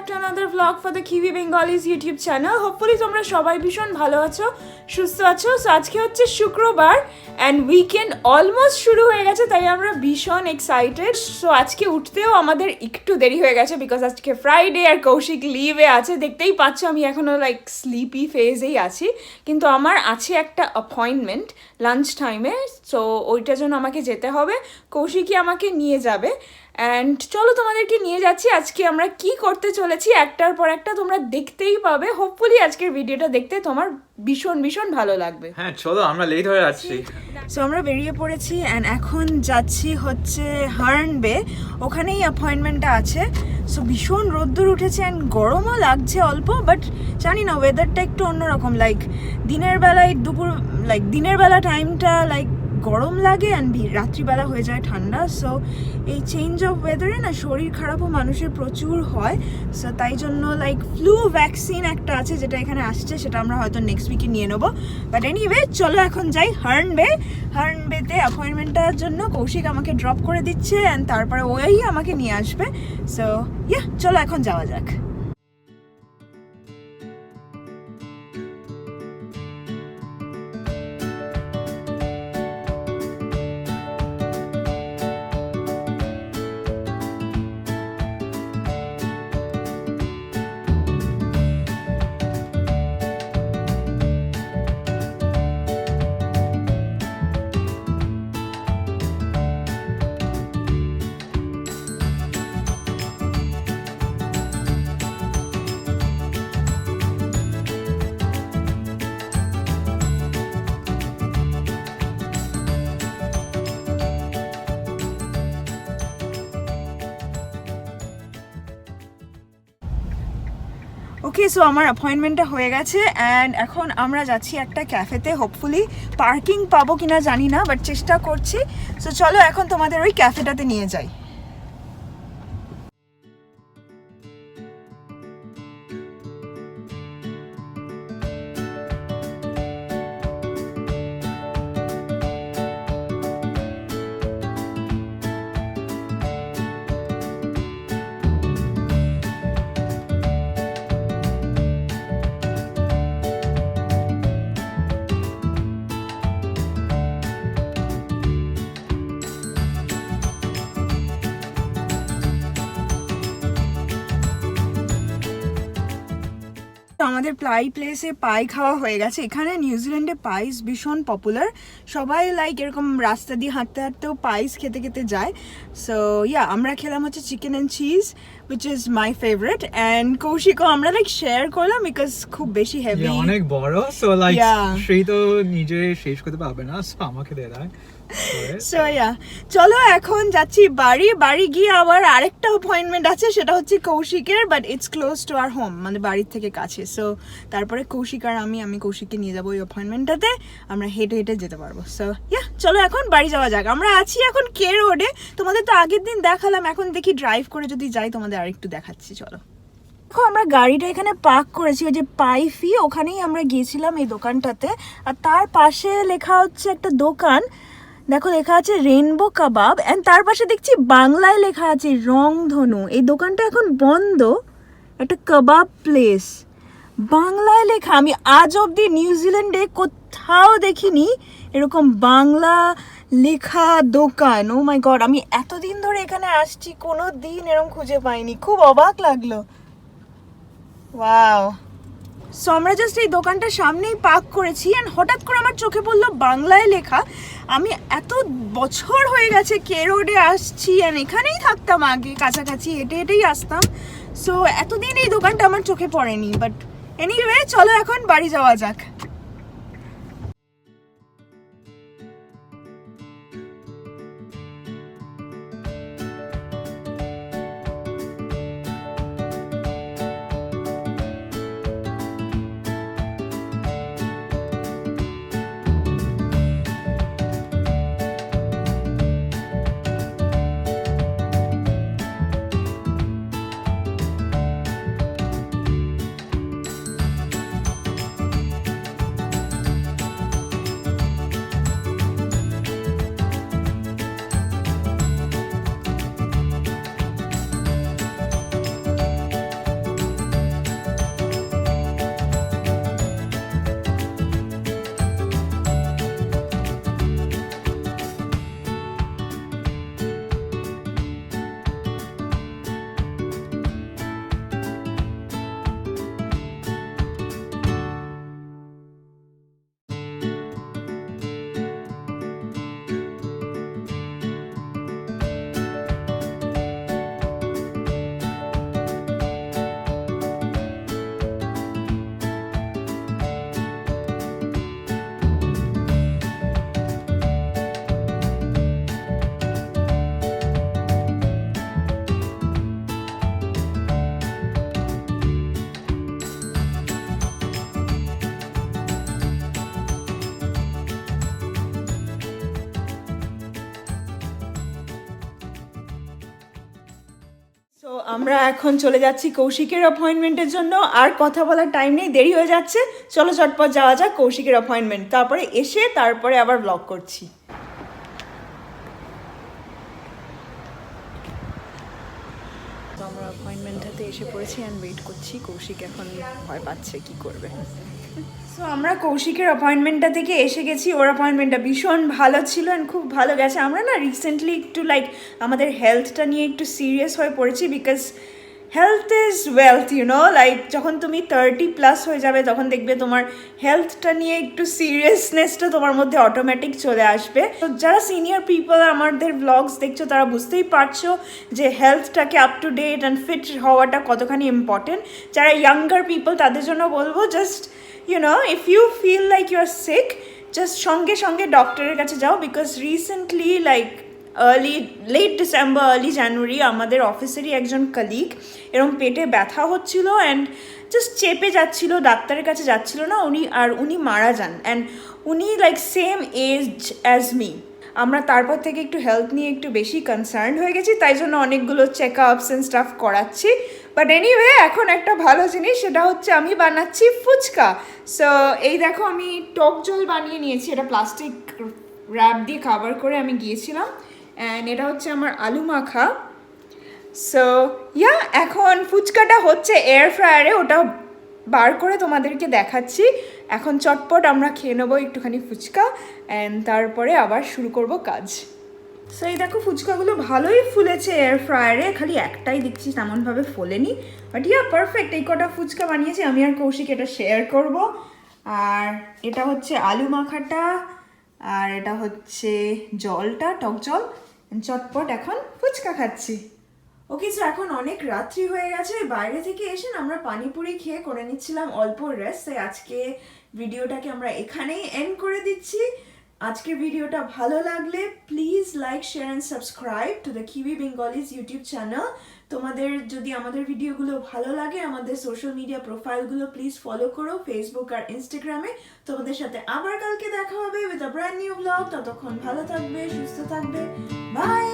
Back to another blog for the Kiwi Bengalis YouTube channel hopefully তোমরা সবাই ভীষণ ভালো আছো, সুস্থ আছো। সো আজকে হচ্ছে শুক্রবার অ্যান্ড উইকেন্ড অলমোস্ট শুরু হয়ে গেছে, তাই আমরা ভীষণ এক্সাইটেড সো আজকে উঠতেও আমাদের একটু দেরি হয়ে গেছে বিকজ আজকে ফ্রাইডে আর কৌশিক লিভে আছে। দেখতেই পাচ্ছ আমি এখনও লাইক স্লিপি ফেজেই আছি। কিন্তু আমার আছে একটা অ্যাপয়েন্টমেন্ট লাঞ্চ টাইমে সো ওইটার জন্য আমাকে যেতে হবে। কৌশিকই আমাকে নিয়ে যাবে। অ্যান্ড চলো তোমাদেরকে নিয়ে যাচ্ছি। আজকে আমরা কি করতে চলেছি একটার পর একটা তোমরা দেখতেই পাবে। হোপফুলি আজকের ভিডিওটা দেখতে তোমার ভীষণ ভীষণ ভালো লাগবে। হ্যাঁ চলো আমরা লেট হয়ে যাচ্ছি। সো আমরা বেরিয়ে পড়েছি অ্যান্ড এখন যাচ্ছি হচ্ছে হার্ন বে ওখানেই অ্যাপয়েন্টমেন্টটা আছে। সো ভীষণ রোদ্দুর উঠেছে অ্যান্ড গরমও লাগছে অল্প বাট জানি না ওয়েদারটা একটু অন্যরকম। লাইক দিনের বেলায় দুপুর লাইক দিনের বেলা টাইমটা লাইক গরম লাগে অ্যান্ড রাত্রিবেলা হয়ে যায় ঠান্ডা সো এই চেঞ্জ অফ ওয়েদারে না শরীর খারাপও মানুষের প্রচুর হয় সো তাই জন্য লাইক ফ্লু ভ্যাকসিন একটা আছে যেটা এখানে আসছে, সেটা আমরা হয়তো নেক্সট উইকে নিয়ে নেব। বাট এনিওয়ে চলো এখন যাই হার্ন বে হার্ন বেতে অ্যাপয়েন্টমেন্টটার জন্য কৌশিক আমাকে ড্রপ করে দিচ্ছে অ্যান্ড তারপরে ওই আমাকে নিয়ে আসবে। সো ইয়া চলো এখন যাওয়া যাক। ওকে সো আমার অ্যাপয়েন্টমেন্টটা হয়ে গেছে অ্যান্ড এখন আমরা যাচ্ছি একটা ক্যাফেতে হোপফুলি পার্কিং পাবো কিনা জানি না বাট চেষ্টা করছি। সো চলো এখন তোমাদের ওই ক্যাফেটাতে নিয়ে যাই। তো আমাদের প্লাই প্লেসে পাই খাওয়া হয়ে গেছে। এখানে নিউজিল্যান্ডে পাইস ভীষণ পপুলার সবাই লাইক এরকম রাস্তা দিয়ে হাঁটতে হাঁটতেও পাইস খেতে খেতে যায়। সো ইয়া আমরা খেলাম হচ্ছে chicken and cheese which is my favourite and কৌশিকও আমরা লাইক শেয়ার করলাম বিকজ খুব বেশি হেভি অনেক বড় সো লাইক সেই তো নিজে শেষ করতে পারবে না সো আমাকে দেয়। সো ইয়া চলো, এখন যাচ্ছি বাড়ি। বাড়ি গিয়ে আবার আরেকটা অ্যাপয়েন্টমেন্ট আছে, সেটা হচ্ছে কৌশিকের but it's close to our home মানে বাড়ির থেকে কাছে। সো তারপরে কৌশিক আর আমি আমি কৌশিককে নিয়ে যাব ওই অ্যাপয়েন্টমেন্টটাতে আমরা হেঁটে হেঁটে যেতে পারব। সো ইয়া চলো এখন বাড়ি যাওয়া যাক। আমরা আছি এখন কে রোডে তোমাদের তো আগের দিন দেখালাম, এখন দেখি ড্রাইভ করে যদি যাই, তোমাদের আরেকটু দেখাচ্ছি, চলো। দেখো, আমরা গাড়িটা এখানে পার্ক করেছি, ওই যে পাইফি, ওখানেই আমরা গিয়েছিলাম এই দোকানটাতে। আর তার পাশে লেখা হচ্ছে একটা দোকান। দেখো, লেখা আছে রেনবো কাবাব অ্যান্ড তার পাশে দেখছি বাংলায় লেখা আছে রংধনু। এই দোকানটা এখন বন্ধ, একটা কাবাব প্লেস বাংলায় লেখা, আমি আজ অবধি নিউজিল্যান্ডে কোথাও দেখিনি এরকম বাংলা লেখা দোকান। ও মাই গড আমি এতদিন ধরে এখানে আসছি, কোনো দিন এরকম খুঁজে পাইনি। খুব অবাক লাগল। ওয়াও সো আমরা জাস্ট এই দোকানটার সামনেই পার্ক করেছি অ্যান্ড হঠাৎ করে আমার চোখে পড়ল বাংলায় লেখা, আমি এত বছর হয়ে গেছে কে রোডে আসছি অ্যান্ড এখানেই থাকতাম আগে, কাছাকাছি হেঁটে হেঁটেই আসতাম। সো এতদিন এই দোকানটা আমার চোখে পড়েনি বাট এনিওয়ে চলো এখন বাড়ি যাওয়া যাক। তো আমরা এখন চলে যাচ্ছি কৌশিকের অ্যাপয়েন্টমেন্টের জন্য। আর কথা বলার টাইম নেই, দেরি হয়ে যাচ্ছে। চলো চটপট যাওয়া যাক কৌশিকের অ্যাপয়েন্টমেন্ট তারপরে এসে তারপরে আবার ব্লগ করছি। তো আমরা অ্যাপয়েন্টমেন্টটাতে এসে পড়েছি অ্যান্ড ওয়েট করছি কৌশিক এখন ভয় পাচ্ছে কি করবে। সো আমরা কৌশিকের অ্যাপয়েন্টমেন্টটা থেকে এসে গেছি। ওর অ্যাপয়েন্টমেন্টটা ভীষণ ভালো ছিল অ্যান্ড খুব ভালো গেছে। আমরা না রিসেন্টলি একটু লাইক আমাদের হেলথটা নিয়ে একটু সিরিয়াস হয়ে পড়েছি because health is wealth you know like যখন তুমি থার্টি প্লাস হয়ে যাবে, তখন দেখবে তোমার হেলথটা নিয়ে একটু সিরিয়াসনেসটা তোমার মধ্যে অটোমেটিক চলে আসবে। তো যারা সিনিয়র পিপল আমাদের ব্লগস দেখছ, তারা বুঝতেই পারছ যে হেলথটাকে up to date and fit হওয়াটা কতখানি ইম্পর্টেন্ট যারা ইয়াঙ্গার পিপল তাদের জন্য বলব just you know if you feel like you are sick just সঙ্গে সঙ্গে ডক্টরের কাছে যাও because recently like early late December early January আমাদের অফিসেরই একজন কালিগ এরকম পেটে ব্যথা হচ্ছিল অ্যান্ড জাস্ট চেপে যাচ্ছিল, ডাক্তারের কাছে যাচ্ছিল না, উনি আর উনি মারা যান অ্যান্ড উনি like same age as me আমরা তারপর থেকে একটু হেলথ নিয়ে একটু বেশি কনসার্ন হয়ে গেছি, তাই জন্য অনেকগুলো চেক আপস অ্যান্ড স্টাফ করাচ্ছি। বাট এনিওয়ে এখন একটা ভালো জিনিস, সেটা হচ্ছে আমি বানাচ্ছি ফুচকা। সো এই দেখো আমি টক জল বানিয়ে নিয়েছি, এটা প্লাস্টিক র্যাপ দিয়ে কাভার করে আমি গিয়েছিলাম। অ্যান্ড এটা হচ্ছে আমার আলু মাখা। সো ইয়া এখন ফুচকাটা হচ্ছে এয়ার ফ্রায়ারে ওটা বার করে তোমাদেরকে দেখাচ্ছি। এখন চটপট আমরা খেয়ে নেব একটুখানি ফুচকা অ্যান্ড তারপরে আবার শুরু করব কাজ। সো এই দেখো ফুচকাগুলো ভালোই ফুলেছে এয়ার ফ্রায়ারে খালি একটাই দেখছি তেমনভাবে ফোলেনি। বাট ইয়া পারফেক্ট এই কটা ফুচকা বানিয়েছি, আমি আর কৌশিক এটা শেয়ার করব। আর এটা হচ্ছে আলু মাখাটা, আর এটা হচ্ছে জলটা, টক জল। চটপট এখন ফুচকা খাচ্ছি। ও কিছু এখন অনেক রাত্রি হয়ে গেছে, বাইরে থেকে এসে আমরা পানিপুরি খেয়ে করে নিচ্ছিলাম অল্প রেস্ট তাই আজকে ভিডিওটাকে আমরা এখানেই এন্ড করে দিচ্ছি। আজকের ভিডিওটা ভালো লাগলে please like share and subscribe to the Kiwi Bengalis YouTube channel তোমাদের যদি আমাদের ভিডিওগুলো ভালো লাগে, আমাদের সোশ্যাল মিডিয়া প্রোফাইলগুলো প্লিজ ফলো করো ফেসবুক আর ইনস্টাগ্রামে তোমাদের সাথে আবার কালকে দেখা হবে with a brand new blog ততক্ষণ ভালো থাকবে, সুস্থ থাকবে। বাই